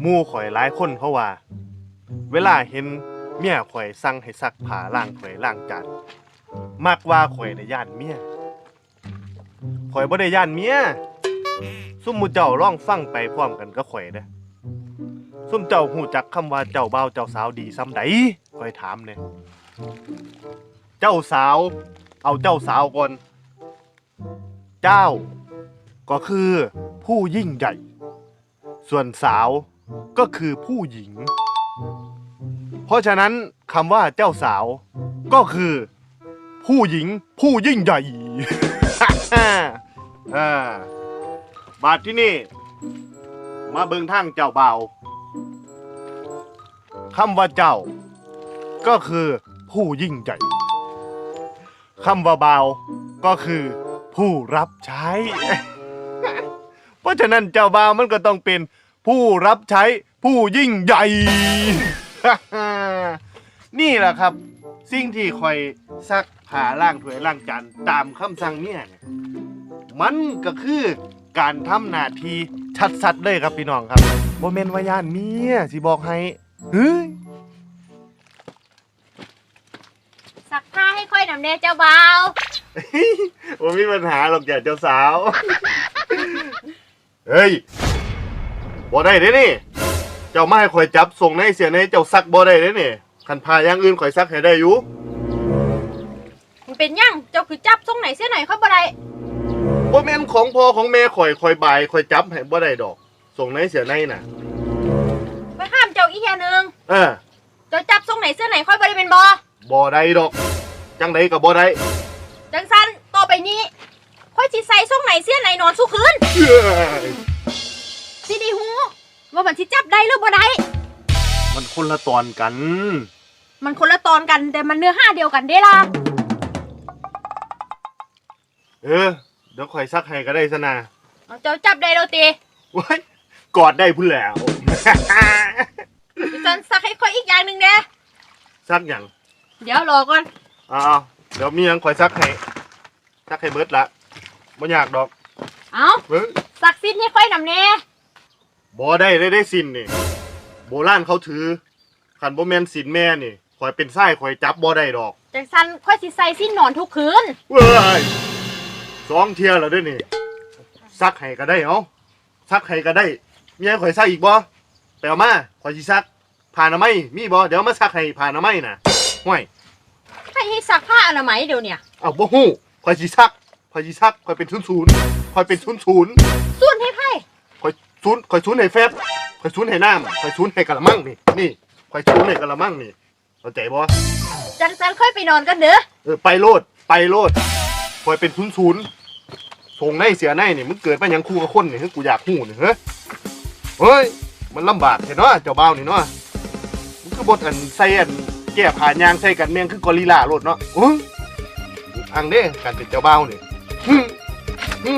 หมู่ข่อยหลายคนเขาะว่า เวลาเห็นเมียข่อยสั่งให้ซักผ้าล้างถ้วยล้างจานมักว่าข่อยได้ย่านเมียข่อยบ่ได้ย่านเมียซุมหมู่เจ้าลองฟังไปพร้อมกันกับข่อยเด้อซุมเจ้าฮู้จักคำว่าเจ้าบ่าวเจ้าสาวดีซ้ำใดข่อยถามแหน่ยเจ้าสาว เอาเจ้าสาวก่อน เจ้า ก็คือ ผู้ยิ่งใหญ่ ส่วนสาวก็คือผู้หญิง เพราะฉะนั้นคำว่าเจ้าสาวก็คือ ผู้หญิงผู้ยิ่งใหญ่ อ่าบาทที่นี่ มาเบิงทางเจ้าเบาวคำว่าเจ้า ก็คือผู้ยิ่งใหญ่คำว่าเบาวก็คือผู้รับใช้ เพราะฉะนั้นเจ้าบ่าวมันก็ต้องเป็นผู้รับใช้ผู้ยิ่งใหญ่ นี่แหละครับ สิ่งที่คอยซักผ้าล้างถ้วยล้างจานตามคำสั่งเมียเนี่ยมันก็คือการทำหน้าที่ชัดๆเลยครับพี่น้องครับโมเมนต์วายานเมียสิบอกให้เฮ้ยสักผ้าให้ค่อยนำเนเจ้าเบาว ผมมีปัญหาหรอกอย่าเจ้าสาว เฮ้ยบ่ได้เด้นี่ เจ้ามาให้ข่อยจับส่งในเสียในเจ้าซักบ่ได้เด้นี่คันพาอย่างอื่นข่อยซักให้ได้อยู่มันเป็นหยังเจ้าคือจับทรงไหนเสียไหนค่อยบ่ได้บ่แม่นของพ่อของแม่ข่อยข่อยบายข่อยจับให้บ่ได้ดอก ส่งในเสียในน่ะ ไปห้ามเจ้าอีกแค่นึงเออเจ้าจับทรงไหนเสียไหนค่อยบ่ได้เป็นบอบ่ได้ดอก จังไดก็บ่ได้ จังสันต่อไปนี้ ค่อยสิใส่ทรงไหนเสียไหนนอนสู้คืนเอ้ยสิไดีหูว่ามันสิจับได้หรือบ่ได้ มันคนละตอนกัน มันคนละตอนกันแต่มันเนื้อห้าเดียวกันเด้ล่ะ เออ เดี๋ยวข่อยซักให้ก็ได้ซะนะเอาเจ้าจับได้แล้วตีว้ายกอดได้พุ่นแล้วดิฉันสักให้ค่อยอีกอย่างหนึ่งเด้ซักหยังเดี๋ยวรอก่อนอ้าวเดี๋ยวมีหยังข่อยซักให้ซักให้เบิดละ บ่อยากดอกเอาเฮ้ยสักสิ้นให้ค่อยนำเน่บ่ได้ได้ได้สินนี่ โบราณเขาถือขันบ่แม่นสินแม่นี่ข่อยเป็นไส้ข่อยจับบ่ได้ดอกจังสันค่อยสิใส่สิ้นนอนทุกคืน เว้ยสองเที่ยแล้วเด้วยนี่ ซักให้ก็ได้เอ้าซักให้ก็ได้มีให้ข่อยซักอีกบ่ไปเอามาข่อยสิซักผ่าหนาไม้มีบ่เดี๋ยวมาซักให้ผ่าหนาไม้น่ะห่วยใครให้ซักผ้าอนามัยเดี๋ยวเนี่ยเอ้าบ่ฮู้ข่อยสิซัก ข่อยสิซักข่อยเป็นศูนย์ศูนย์ข่อยเป็นศูนย์ศูนย์ส่วนให้ไพ่ข่อยศูนย์ข่อยศูนย์ให้แฟบข่อยศูนย์ให้น้ำข่อยศูนย์ให้กะละมังนี่นี่ข่อยศูนย์ให้กะละมังนี่เข้าใจบ่จังสันค่อยไปนอนกันเด้อเออไปโลดไปโลดคอยเป็นทุนศูนย์ส่งในเสียในนี่มึงเกิดมาหยังคู่กับคนนี่เฮ้ยกูอยากหู้นี่เฮ้ยเฮ้ยมันลำบากเห็นเนาะเจ้าบ่าวนี่เนาะมึงคือบทอันใส่อันแก้ผ่านยางใส่กันเมียงคือกอริลลาโลดเนาะอื้ออังเด้การเป็นเจ้าบ่าวนี่ อืมอื